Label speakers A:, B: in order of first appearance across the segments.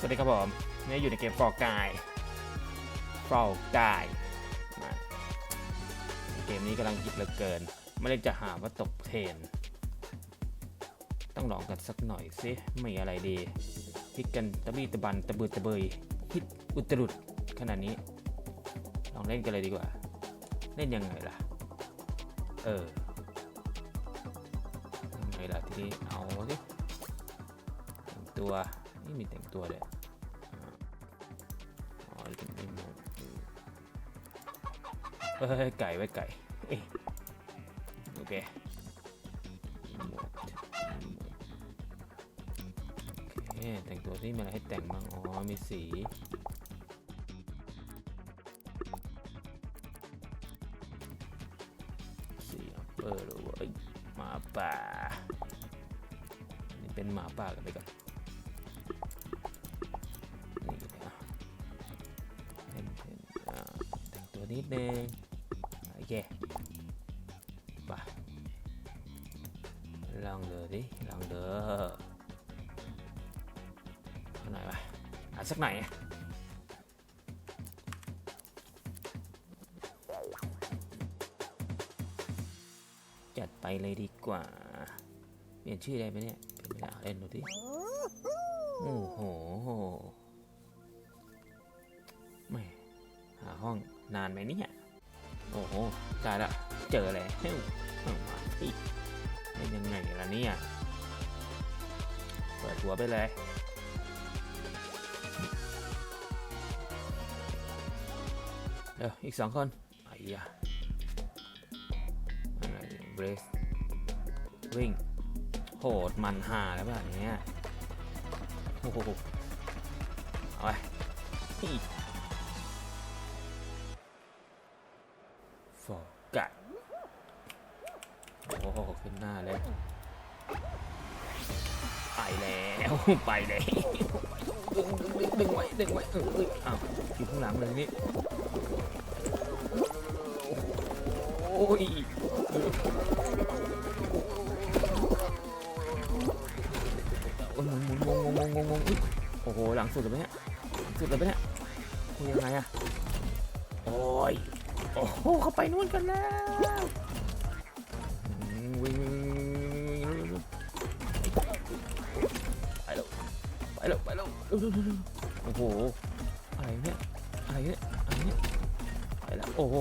A: สวัสดีครับผมนี่อยู่ในเกมฟอร์กายฟอร์กายมาเกมนี้กำลังฮิตเหลือเกิน ไม่ได้จะหาว่าตกเทรนต้องลองกันสักหน่อยสิไม่อะไรดีฮิตกันตะบี้ตะบันตะบือตะเบยฮิตอุตรุดขนาดนี้ ลองเล่นกันเลยดีกว่า เล่นยังไงล่ะ เออยังไงล่ะทีนี้เอาสิตัว นี่มีแต่งตัวเลยอ๋อนี่ไม่หมดเฮ้ยไก่ไว้ไก่เอ้ยโอเคโอเคแต่งตัวที่มีอะไรให้แต่งบ้าง อ๋อ มีสีสีอัปเปอร์หรือว่าเอ้ยหมาป่า นี่เป็นหมาป่ากันไปก่อน นิดนึง โอเคไปลองเดูดิลองเดูเอาหน่อยวะอะสักหน่อยจัดไปเลยดีกว่า เปลี่ยนชื่อได้ไหมเนี่ยเปลี่ยนไม่ได้เอาเล่นดูดิโอ้โหไม่หาห้อง นานไหมเนี่ย โอ้โหได้ละ เจอแล้วเอามาอีกเป็นยังไงล่ะเนี่ยเปิดหัวไปเลยเดี๋ยวอีกสองคนไอ้ยาอะไรเบรสวิ่งโหดมันหาแล้วแบบนี้โอ้โหเอาไป ไปเลยดึงดึงดึงไว้ดึงไว้เออเอ้าวอยู่ข้างหลังเลยนี่โอ้ยหมุนหมุนงงวงวงวงวงโอ้โหหลังสุดเลยไหมเนี่ยสุดเลยไหมเนี่ยคุยยังไงอะโอ้ยโอ้โหเขาไปนู่นกันแล้ววิ่งวิ่ง โอ้โหอะไรเนี่ยอะไรเนี่ยอะไรเนี่ยไปแล้วโอ้โห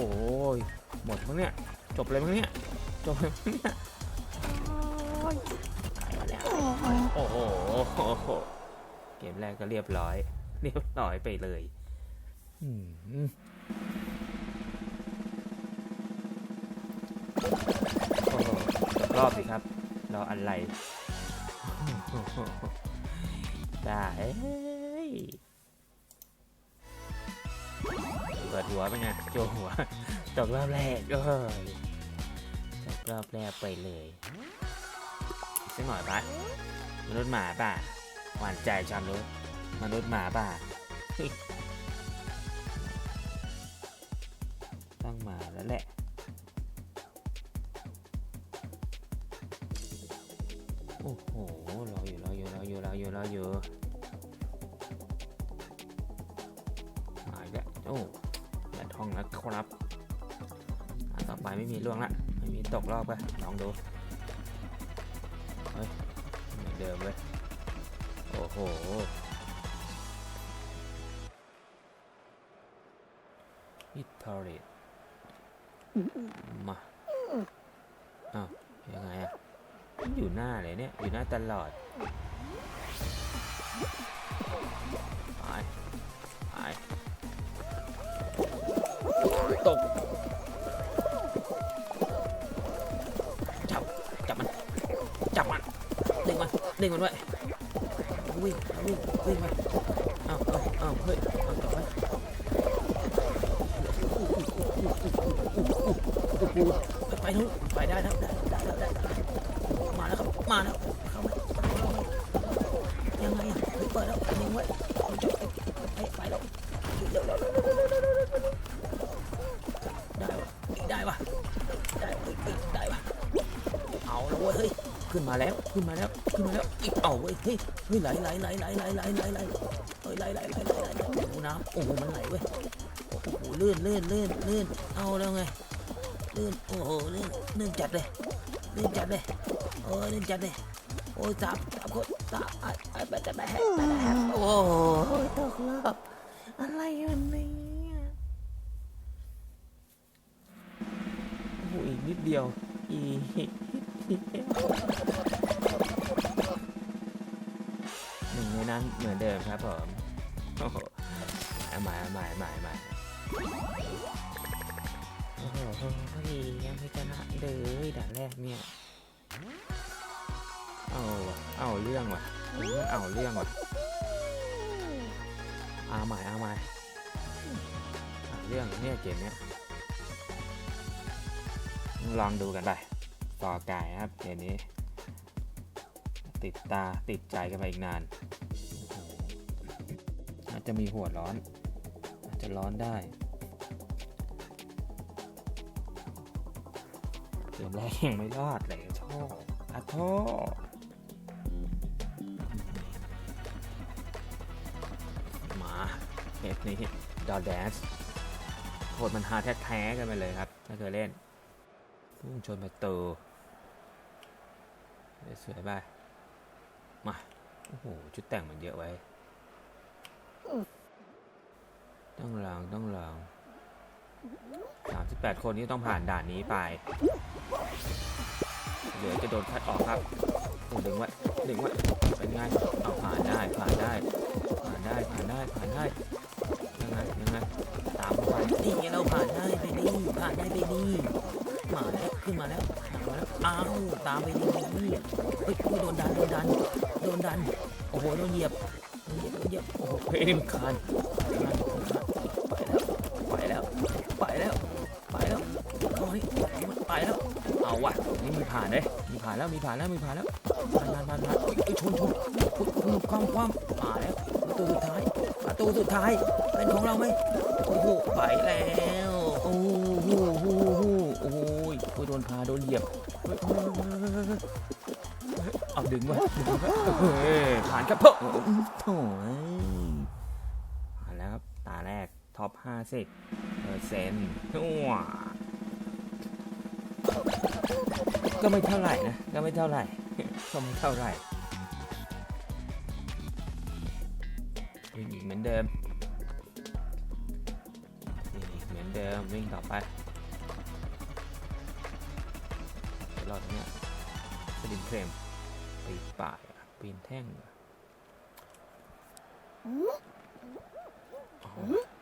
A: หมดมั้งเนี่ยจบเลยมั้งเนี่ยจบเลยมั้งเนี่ยโอ้ยตายมาแล้วโอ้โหเกมแรกก็เรียบร้อย เรียบร้อยไปเลยอืมโอ้โหจบรอบสิครับ รออะไร ได้เอ้ยเปิดหัวเป็นไงโจหัวจบรอบแรกเอ้ยจบรอบแรกไปเลยสักหน่อยปะมนุษย์หมาป่ะหวานใจจำรู้มนุษย์หมาป่ะเฮ้ยต้องมาแล้วแหละโอ้โหรออยู่ ออยู่รออยู่รออยู่รออยู่มาอีกแล้วโอ้แบตห้องแล้วครับอันต่อไปไม่มีล่วงละไม่มีตกรอบไปลองดูเฮ้ยเหมือนเดิมเลยโอ้โหฮิตทอริมาอ้าวยังไงอะอยู่หน้าเลยเนี่ย อยู่หน้าตลอด ดึงมันไว้วิ่งวิ่งวิ่งไปอ้าวอ้าวอ้าวเฮ้ยเอาต่อไปไปนู้นไปได้แล้วได้ได้ได้มาแล้วครับมาแล้วเข้าไปยังไงเปิดแล้วยิงไว้จุดไปไปแล้วเร็วเร็วเร็วเร็วเร็วเร็วได้ปะได้ปะได้ปะได้ปะเอาแล้วเว้ยขึ้นมาแล้วขึ้นมาแล้ว ฮ้ยเฮ้ยไหลไหลไหลไหลไหลไหลไหลไหลเฮ้ยไหลไหลไหลไหลไหลโอ้โหน้ำโอ้โหมันไหลเว้ยโอ้โหลื่นลื่นลื่นลื่นเอาแล้วไงลื่นโอ้โหลื่นลื่นจัดเลยลื่นจัดเลยโอ้ลื่นจัดเลยโอ้ยสามสามคนสามไอ้ไอ้ไปจะไปแฮกไปแฮกโอ้โหตกรอบอะไรกันนี่ยโอ้โหอีกนิดเดียวอี เดียวหนึ่งในนั้นเหมือนเดิมครับผมโอ้โหเอาใหม่เอาใหม่เอาใหม่เอาใหม่โอ้โหยังไม่ชนะเลยด่านแรกเนี่ย เอาว่ะเอาเรื่องว่ะ เอาเรื่องว่ะเอาใหม่เอาใหม่เอาเรื่องเนี่ยเกมเนี้ยลองดูกันไปต่อกายครับเกมนี้ ติดตาติดใจกันไปอีกนาน อาจจะมีหัวร้อน อาจจะร้อนได้เกมแรกยังไม่รอดเลยโท่อะโทษมาเทปนี้ดอแดนส์โคตรมันหาแท้ๆกันไปเลยครับ ถ้าเคยเล่นพุ่งชนประตูสวยไป มา โอ้โห ชุดแต่งมันเยอะไว้ ต้องลองต้องลอง38คนนี้ต้องผ่านด่านนี้ไปเหลือจะโดนคัดออกครับโอ้ดึงไว้ดึงไว้เป็นไงเอาผ่านได้ผ่านได้ ผ่านได้ผ่านได้ผ่านได้ยังไงยังไงตามไปนี่ไงเราผ่านได้ไปนี่ผ่านได้ไปนี่มาแล้วขึ้นมาแล้วมาแล้วอ้าวตามไปนี่นี่เฮ้ยโดนดันโดนดัน ดนดัน โอ้โหโดนเหยียบเหยียบเหยียบโอ้โหเฮ้ยนี่มันคานคานไปแล้ว ไปแล้ว ไปแล้วโอ้ยไปแล้ว เอาว่ะ นี่มีผ่านเลยมีผ่านแล้ว มีผ่านแล้ว มีผ่านแล้ว ผ่านผ่านผ่านผ่านโอ้ชนชนคุณความความมาแล้วประตูสุดท้าย ประตูสุดท้าย เป็นของเราไหมโอ้โห ไปแล้ว สิบเซนก็ไม่เท่าไหร่นะ ก็ไม่เท่าไหร่ก็ไม่เท่าไหร่วิ่งอีกเหมือนเดิมวิ่งอีกเหมือนเดิมวิ่งต่อไปรอดเนี้ยสลิมเครมปีนป่ายปีนแท่ง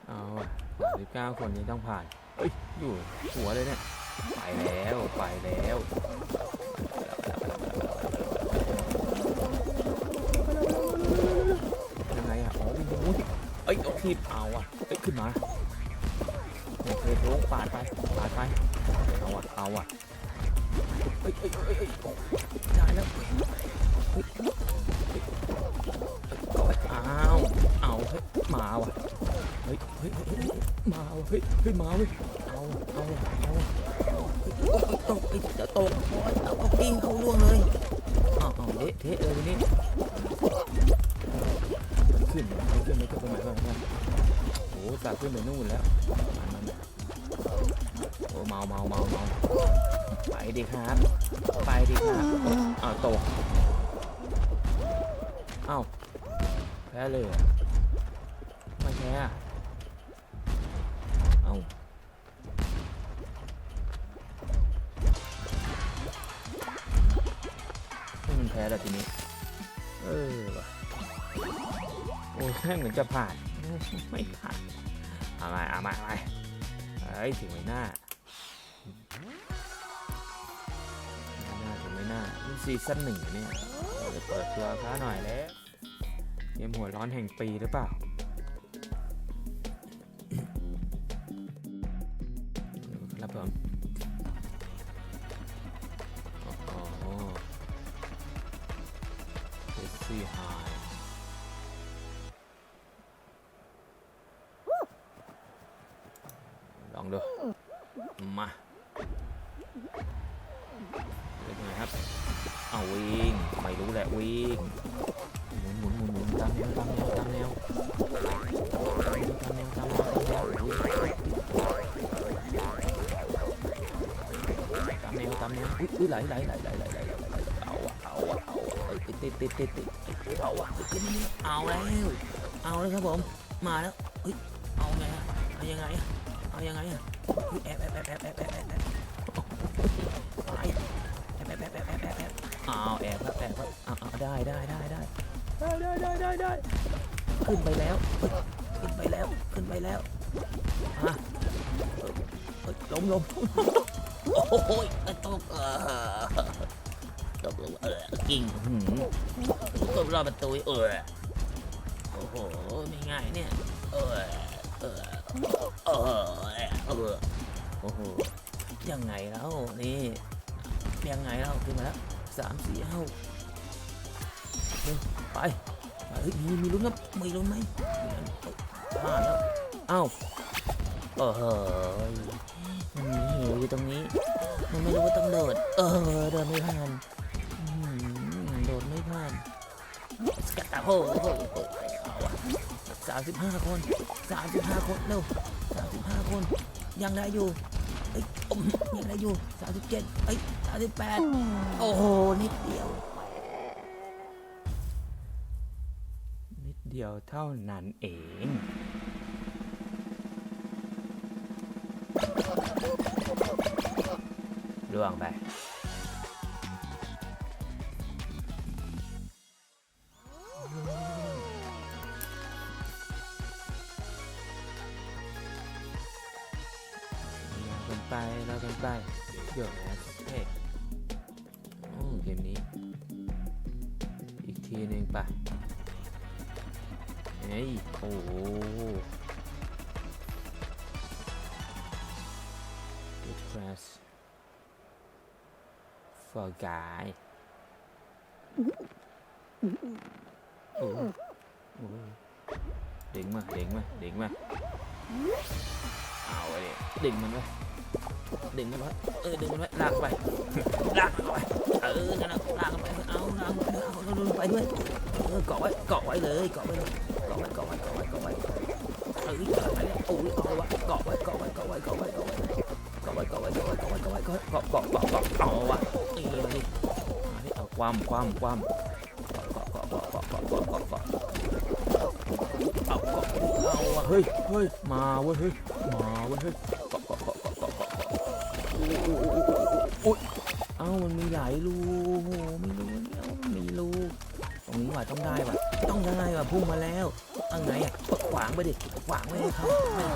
A: เอาอ 19 คนนี้ต้องผ่าน เอ้ย อยู่หัวเลยเนี่ย ไปแล้ว ไปแล้วยังไงอะ อ๋อมีมูสิเอ้ยโอเคเอาอะ เอ้ย ขึ้นมาเนี่ยเคยลงปาดไปปาดไป เอาอะ เอาอะ เอ้ยเอ้ยเอ้ยเอ้ยได้แล้วอ้าว เอาเฮ้ยมาว่ะ เฮ้ยเฮ้ยเฮ้ยมาเฮ้ยเฮ้ยมาเว้ยเอาเอาเอาอะเฮ้ยโอ้ยตกไอ้จะตกโอ้ยเอาเอากิ้งเข้าล่วงเลยอ้าวอ้าเละเทะเลยนี้มันขึ้นมันขึ้นมันขึ้นไปไหนไปไหนโอ้โหตาขึ้นไปนู่นแล้วมันโอ้เมาเมาเมาเมาไปดิครับ ไปดิครับอ้าวตกอ้าวแพ้เลยเหรอไจะผ่าน ไม่ผ่านเอามาเอามาเอามาเอ้ยถึงไม่น่าไม่น่าถึงไม่น่านี่ซีซั่นหนึ่งเหรอเนี่ยเราจะเปิดตัวซะหน่อยแล้วเกมหัวร้อนแห่งปีหรือเปล่า ติดติดติดติดเอาอะติดติดติดเอาแล้วเอาแล้วครับผมมาแล้วเฮ้ยเอาไงเอายังไงเอายังไงอะเฮ้ยแอบแอบแอบแอบแอบแอบแอบแอบไปแอบแอบแอบแอบแอบแอบแอบเอาแอบครับแอบครับเอาเอาได้ได้ได้ได้ได้ได้ได้ได้ได้ขึ้นไปแล้วเฮ้ยขึ้นไปแล้วขึ้นไปแล้วฮะเอ้ยเอ้ยล้มล้มโอ้โหตกเออ ตกลงเออกิ่งหืมตกรอบประตูเออโอ้โหไม่ง่ายเนี่ยเออเออเออเออโอ้โหยังไงแล้วนี่ยังไงแล้วขึ้นมาแล้วสามสี่ห้าเร็วไปไปเฮ้ยมีมีลุ้นครับมีลุ้นไหมห้าแล้วเอ้าเออเฮ้ยมันมีเหวอยู่ตรงนี้ มันไม่รู้ว่าต้องโดดเออโดดไม่ผ่าน ดไม่ผ่านสกัดตาโอ้โหสามสิบห้าคนสามสิบห้าคนเร็วสามสิบห้าคน ยังได้อยู่เอ้ยอมยังได้อยู่สามสิบเจ็ดเอ้ยสามสิบแปดโอ้โห นิดเดียว นิดเดียวเท่านั้นเองร่วงไป ทีหนึ่งไปเฮ้ยโอ้โห Good crash for guy โอ้โหโอ้โหดึงมาดึงมาดึงมาเอาไว้ดิดึงมันไว้ ดึงมันไว้เออดึงมันไว้ลากไปลากมันไปเออนั่นน่ะลากมันไปเอาลากมันไปเอาเอาเอาไปด้วยเออเกาะไว้เกาะไว้เลยเกาะไว้เลยเกาะไว้เกาะไว้เกาะไว้เกาะไว้เออเกาะไว้โอ้ยเอาวะเกาะไว้เกาะไว้เกาะไว้เกาะไว้เกาะไว้เกาะไว้เกาะไว้เกาะไว้เกาะไว้เกาะไว้เกาะเกาะเกาะเกาะเกาะเอาวะนี่มาดิมาดิเอาความความความเกาะเกาะเกาะเกาะเกาะเกาะเกาะเกาะเอาเกาะเอาวะเฮ้ยเฮ้ยมาเว้ยเฮ้ยมาเว้ยเฮ้ย อ้ยเอ้ามันมีหลายรูโหไม่รู้เนี่ยมันมีรูตรงนี้ว่ะต้องได้ว่ะต้องได้ว่ะพุ่งมาแล้วเอาไงอะขวางไปดิขวางไม่ให้เข้าไม่ได้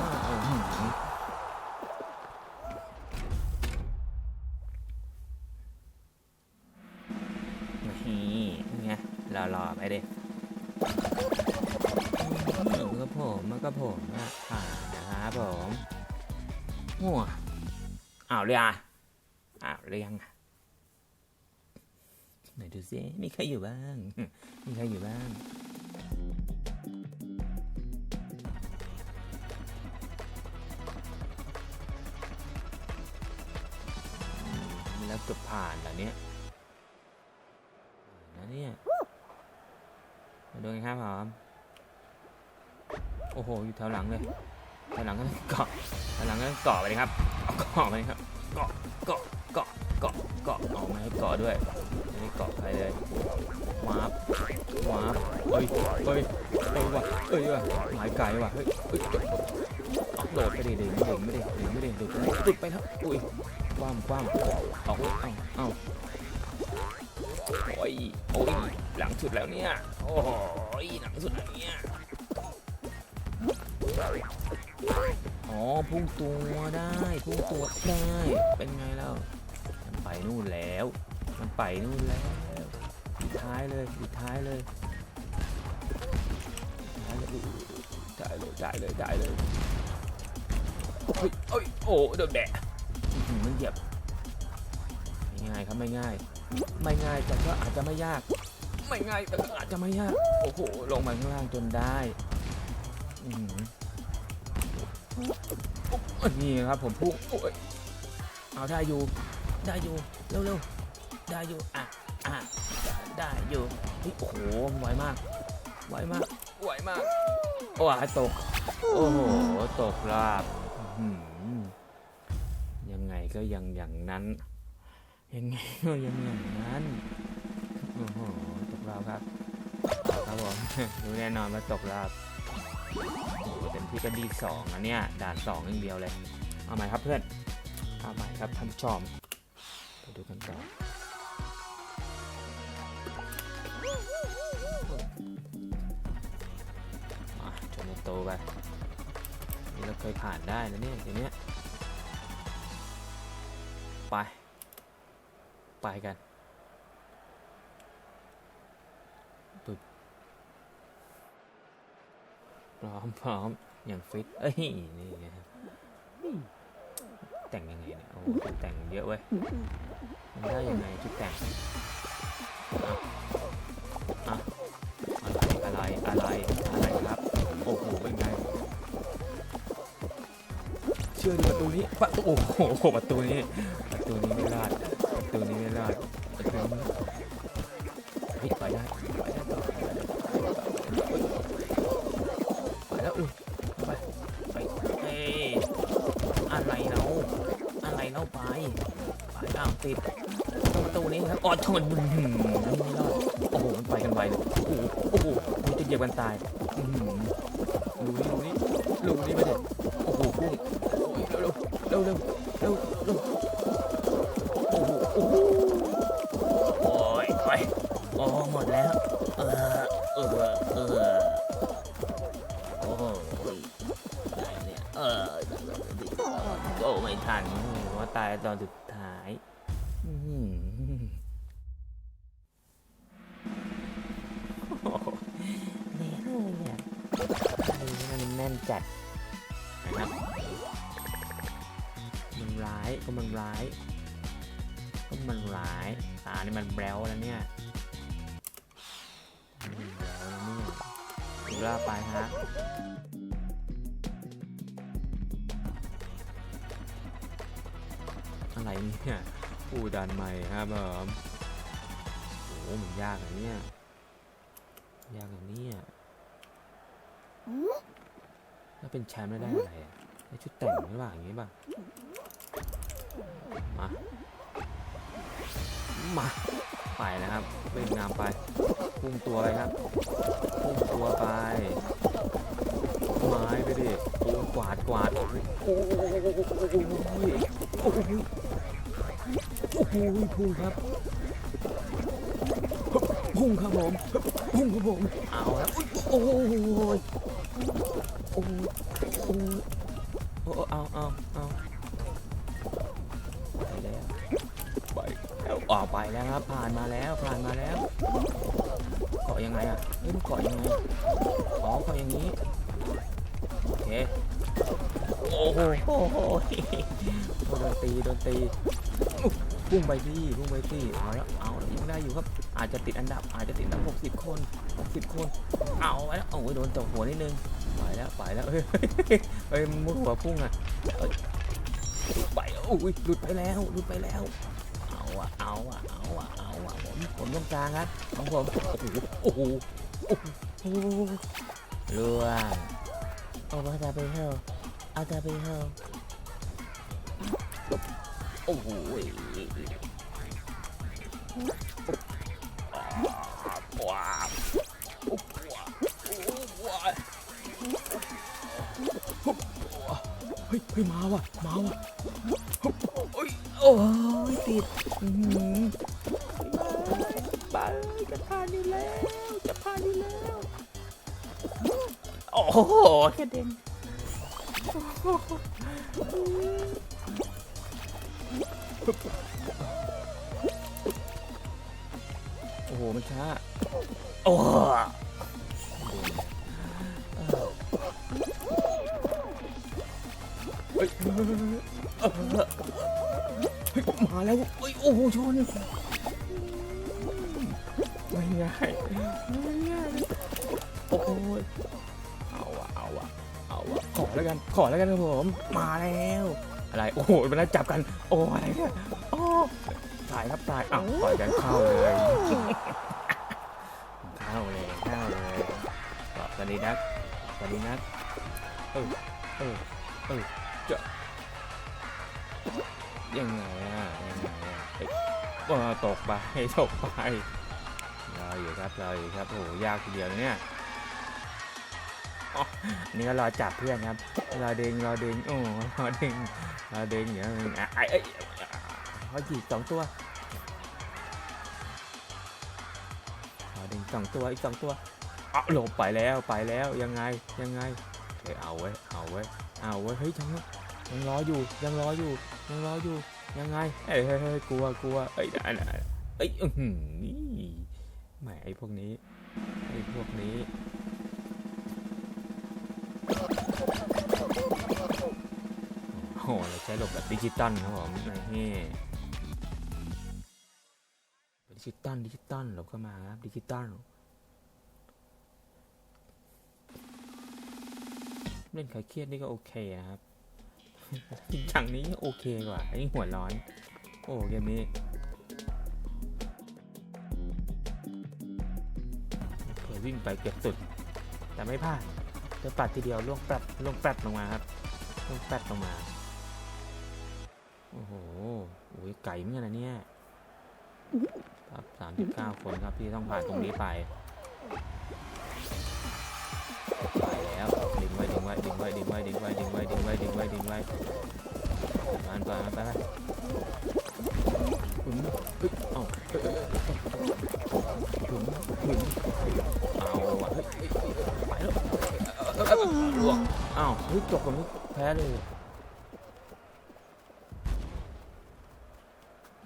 A: ครอยู่บ้างมีใครอยู่บ้างแล้วเกือบผ่านแล้วเนี้ยนะเนี่ยมาดูกันครับผมโอ้โห อยู่แถวหลังเลยแถวหลังก็เกาะแถวหลังก็เกาะไปเลยครับ เอาเกาะไปเลยครับ เกาะ เกาะ กาะเกาะเกาะเอาม่ให้เกาะด้วยให้เกาะใครเลยวาร์ปวาร์ปเฮ้ยเฮ้ยเฮ้ยว่ะเฮ้ยว่ะหมายไกลว่ะเฮ้ยเฮ้ยโดดไปดิเดินไม่เดินไม่ได้เดินไม่ได้โดดไปหลุดไปแล้วอุ้ยคว่ำคว่ำเอาเว้ยเอาเอาโอ้ยโอ้ยหลังสุดแล้วเนี่ยโอ้ยหลังสุดแล้วเนี่ยอ๋อพุ่งตัวได้พุ่งตัวได้เป็นไงแล้ว นไปนู่นแล้ว มันไปนู่นแล้วปิดท้ายเลยปิดท้ายเลยได้เลยได้เลยได้เลยเฮ้ยเอ้ยโอ้โดนแบะมันเหยียบไม่ง่ายครับไม่ง่าย ไม่ง่ายแต่ก็อาจจะไม่ยาก ไม่ง่ายแต่ก็อาจจะไม่ยาก โอ้โห ลงมาข้างล่างจนได้นี่ครับผมพุ่งเอาได้อยู่ ได้อยู่ เร็วๆ ได้อยู่อะอะ อะ ได้อยู่เฮ้ยโอ้โหไวมาก ไวมาก ไวมาก โอ้ยตก โอ้โห ตกรอบอื้อหือยังไงก็ยังอย่างนั้น ยังไงก็ยังอย่างนั้น โอ้โห ตกรอบครับเอาครับผมรู้แน่นอนว่าตกรอบโอ้โหเต็มที่ก็ดีสองนะเนี่ย ด่านสองอย่างเดียวเลย เอาใหม่ครับเพื่อน เอาใหม่ครับท่านผู้ชม ไปดูกันต่อมาชนโตไป นี่เราเคยผ่านได้นะเนี่ยเดี๋ยวนี้ไป ไปกันปึ๊บพร้อมพร้อมอย่างฟิต เอ้ย นี่ไงครับ แต่งยังไงเนี่ย โอ้ชุดแต่งเยอะเว้ย มันได้ยังไงชุดแต่งอะอะอะไรอะไรอะไรอะไรครับ โอ้โหเป็นไง เชื่อดิประตูนี้ประตูโอ้โหประตูนี้ ประตูนี้ไม่รอดประตูนี้ไม่รอดประตูนี้ นี้ครับอ๋อชน แน่นจัดนะครับมันร้ายก็มันร้ายก็มันร้ายตานี่มันแบลวแล้วเนี่ยมันแบลวแล้วเนี่ยถึงเวลาไปฮะอะไรเนี่ยผู้ดันใหม่ครับผมโอ้โหมันยากอะเนี่ยยากอะเนี่ย แล้วเป็นแชมป์แล้วได้อะไรอะได้ชุดแต่งหรือเปล่าอย่างงี้ป่ะ มา มา ไปแล้วครับเป็นงามไป พุ่งตัวไปครับ พุ่งตัวไป ไม้ไปดิโอ้กวาดกวาด โอ้โหโอ้โหโอ้โหโอ้โหพุ่งครับ พุ่งครับผม พุ่งครับผม เอาแล้วโอ้โหโอ้โหโอ้โอ้เอาเอาเอาไปแล้วไปแล้วออกไปแล้วครับ ผ่านมาแล้วผ่านมาแล้วเกาะยังไงอะเฮ้ยมันเกาะยังไงอ๋อเกาะอย่างนี้โอเคโอ้โหโอ้โหโดนตีโดนตีพุ่งไปที่พุ่งไปที่เอาแล้วเอาล้วยังได้อยู่ครับ อาจจะติดอันดับ อาจจะติดอันดับหกสิบคนหกสิบคน เอาไว้แล้วโอ้ยโดนตกหัวนิดนึง แล้วไปแล้วเฮ้ยเฮ้ยเฮ้ยมุดหัวพุ่งอะเอ้ยไปโอ้ยหลุดไปแล้วหลุดไปแล้ว เอาอะเอาอะเอาอะเอาอะผมผมต้องกลางครับของผมโอ้โหโอ้โหล่วงเอามาตาไปเถอะเอาตาไปเถอโอ้โห เฮ้ยเฮ้ยมาว่ะมาว่ะโอ้ยโอ้ยติดอื้อหือไปจะผ่านอยู่แล้วจะผ่านอยู่แล้วโอ้โหกระเด็นโอ้โหมันช้า ฮ้ยเฮ้ยมาแล้วเฮ้ยโอ้โหชนไม่ง่ายไม่ง่ายโอ้โหเอาอะเอาอะเอาอะขอแล้วกันขอแล้วกันครับผมมาแล้ว อะไรโอ้โหมันจับกัน โอ้อะไรเนี่ยโอ้ถ่ายครับถ่ายอ้าวปล่อยกันเข้าเลยเข้าเลยเข้าเลยเกาะกันดีนักกันดีนักเออเออเออ ยังไงอะยังไงอะเอ้ตกไปตกไปรออยู่ครับรออยู่ครับโอ้โหยากทีเดียวเนี่ยนี่ก็รอจับเพื่อนครับรอเดึงรอเดึงโอ้รอเดึงรอเดึงอย่างนี้อะไอ้เอ้เขาจีบสองตัวรอเดึงสองตัวอีกสองตัวเอาหลบไปแล้วไปแล้วยังไงยังไงเอาไว้เอาไว้เอาไว้เฮ้ยยัง ยังรออยู่ยังรออยู่ยังรออยู่ยังไงเฮ้ยเฮ้ยกลัวกลัวเอ้ยได้ได้เอ้ยอื้อหือนี่แหมไอ้พวกนี้ไอ้พวกนี้โอ้โหเราใช้ระบบแบบดิจิตอลครับผมนี่ดิจิตอลดิจิตอลเราก็มาครับดิจิตอลเล่นใครเครียดนี่ก็โอเคนะครับ จริงจังนี้โอเคกว่าไอันนี้หัวร้อน โอ้เกมนี้เผยวิ่งไปเก็บสุด แต่ไม่พลาดเจะปัดทีเดียวล่วงแป๊บล่วงแป๊บลงมาครับล่วงแป๊บลงมา โอ้โหโอ้ยไก่เหมือนกันนะเนี่ยครับสามสิบเก้าคนครับที่ต้องผ่านตรงนี้ไป ดึงไว้ดึงไว้ดึงไว้ดึงไว้ดึงไว้ดึงไว้ดึงไว้ดึงไว้มันไปมันไปไปหึนเฮ้ยเอ้าหึนหึนเอาวะเฮ้ยไปแล้วเอ้ยเอ้ยเอ้ยล่วงอ้าวเฮ้ยจบกันไม่แพ้เลย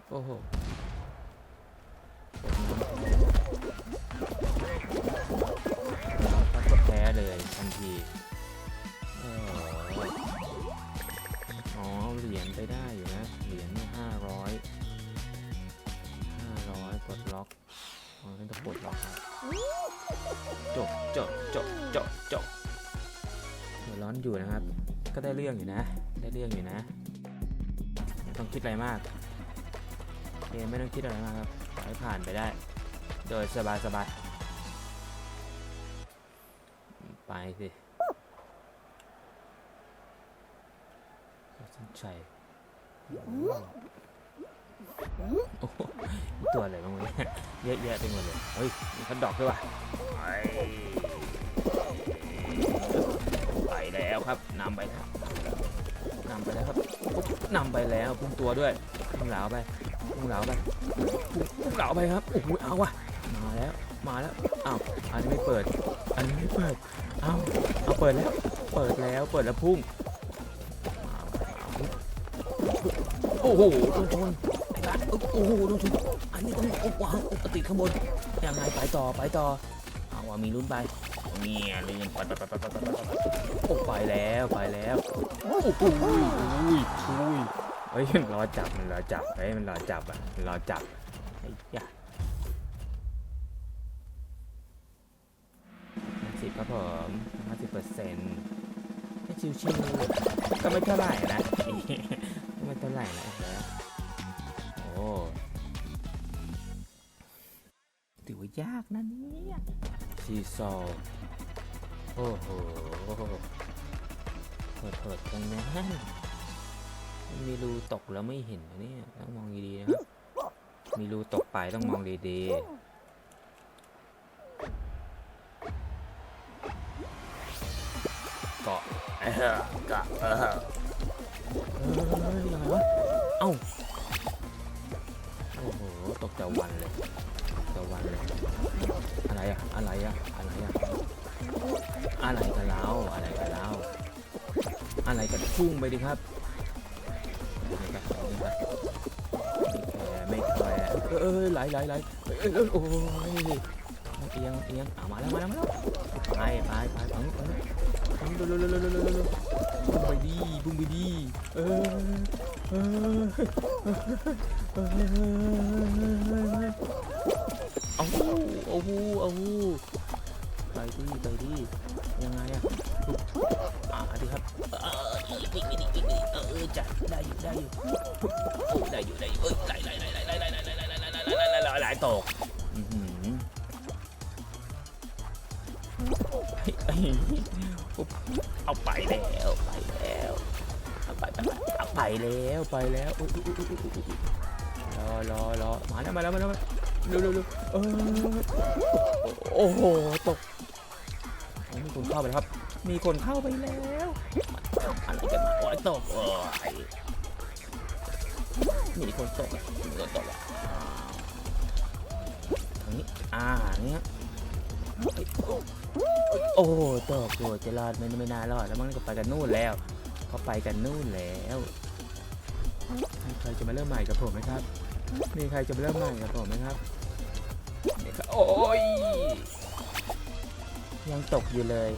A: โอ้โห ก็ได้เรื่องอยู่นะ ได้เรื่องอยู่นะไม่ต้องคิดอะไรมากเกมไม่ต้องคิดอะไรมากครับปล่อยให้ผ่านไปได้ โดยสบายสบายไปสิสนใจโอ้ตัวอะไรบ้างวะเนี่ยเยอะแยะไปหมดเลย เฮ้ยมีคันดอกด้วยว่ะ ครับนำไปแล้วนำไปแล้วครับปุ๊บนำไปแล้วพุ่งตัวด้วยพุ่งเหลาไปพุ่งเหลาไปพุ่งเหลาไปครับโอ้โหเอาว่ะมาแล้วมาแล้วอ้าวอันนี้ไม่เปิด อันนี้ไม่เปิดเอาเอาเปิดแล้ว เปิดแล้วเปิดแล้วพุ่งโอ้โหโดนชนไอ้บ้าโอ้โหโดนชนอันนี้ต้องโอ้โหเอาติดข้างบนยังไงไปต่อไปต่อเอาว่ามีลุ้นไป เนี่ยลื่นไปไปไปไปไปไปไปโอ้ไปแล้วไปแล้วโอ้โหอุ้ยอุ้ยอุ้ยเฮ้ยมันรอจับมันรอจับเฮ้ยมันรอจับอะมันรอจับไอ้ยะสิบครับผมห้าสิบเปอร์เซ็นต์ไม่ชิวๆก็ไม่เท่าไหร่นะก็ไม่เท่าไหร่นะแล้วโอ้ถือว่ายากนะเนี่ยซีซอล โอ้โหเปิดเปิดตรงนั้นมันมีรูตกแล้วไม่เห็นนะเนี่ยต้องมองดีๆนะครับ มีรูตกไปต้องมองดีๆเกาะเออกะเออเฮ้ยยังไงวะ เอ้า โอ้โห ตกแต่วันเลยตกแต่วันเลย อะไรอะอะไรอะอะไรอะ อะไรกันแล้วอะไรกันแล้วอะไรกันพุ่งไปดิครับไม่แคร์ไม่แคร์เออไหลไหลไหลเออโอ้ยเอียงเอียงเอามาแล้วมาแล้วมาแล้วไปไปไปปังปังปังเร็วเร็วเร็วเร็วเร็วเร็วเร็วบุ้งไปดีบุ้งไปดีเออเออเออเอาเอาเอา ไปดิไปดิยังไงอะอะดีครับเอออีกนิดอีกนิดเออจ้ะได้อยู่ได้อยู่ได้อยู่ได้อยู่เอ้ยไหลไหลไหลไหลไหลไหลไหลไหลไหลไหลไหลไหลไหลตกเอาไปแล้วไปแล้วเอาไปเอาไปแล้วไปแล้วรอรอรอมาแล้วมาแล้วมาแล้วเร็วเร็วเร็วโอ้โหตก เข้าไปแล้วครับ มีคนเข้าไปแล้วอะไรกันมาโอ้ยตกโอ้ยมีคนตกมีคนตกอะทางนี้อ่าเนี้ยโอ้ตกโอ้จะรอดไม่ไม่น่ารอดแล้วมันก็ไปกันนู่นแล้วเขาไปกันนู่นแล้วมีใครจะมาเริ่มใหม่กับผมไหมครับ มีใครจะมาเริ่มใหม่กับผมไหมครับนี่ครับโอ้ย ยังตกอยู่เลย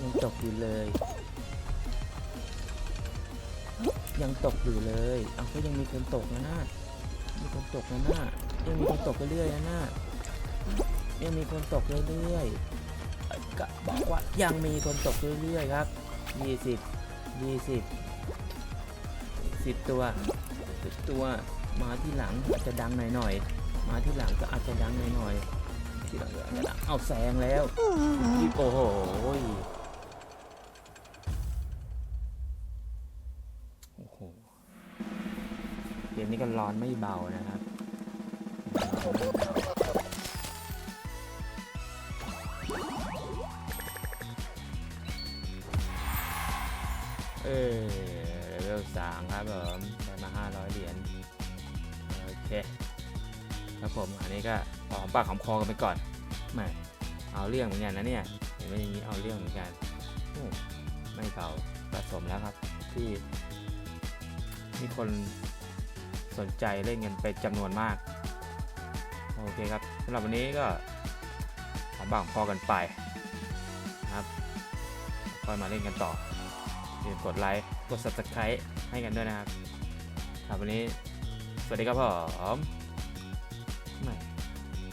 A: ยังตกอยู่เลย ยังตกอยู่เลยเอาก็ยังมีคนตกนะน่ามีคนตกนะน่ายังมีคนตกเรื่อยๆนะน่ายังมีคนตกเรื่อยๆก็บอกว่ายังมีคนตกเรื่อยๆครับยี่สิบยี่สิบสิบตัวสิบตัวมาที่หลังอาจจะดังหน่อยๆมาที่หลังก็อาจจะดังหน่อยๆ ที่หลังก็อาจจะเอาแซงแล้วโอ้โหโอ้โหเกมนี้ก็ร้อนไม่เบานะครับเออเลเวลสามครับผมได้มา500เหรียญโอเคครับผมอันนี้ก็ หอมปากหอมคอกันไปก่อนแหม่เอาเรื่องเหมือนกันนะเนี่ยเห็นไหมอย่างนี้เอาเรื่องเหมือนกันไม่เบาสะสมแล้วครับ ที่มีคนสนใจเล่นกันเป็นจำนวนมาก โอเคครับสำหรับวันนี้ก็หอมปากหอมคอกันไปนะครับค่อยมาเล่นกันต่ออย่าลืมกดไลค์กด subscribe ให้กันด้วยนะครับครับวันนี้ สวัสดีครับผม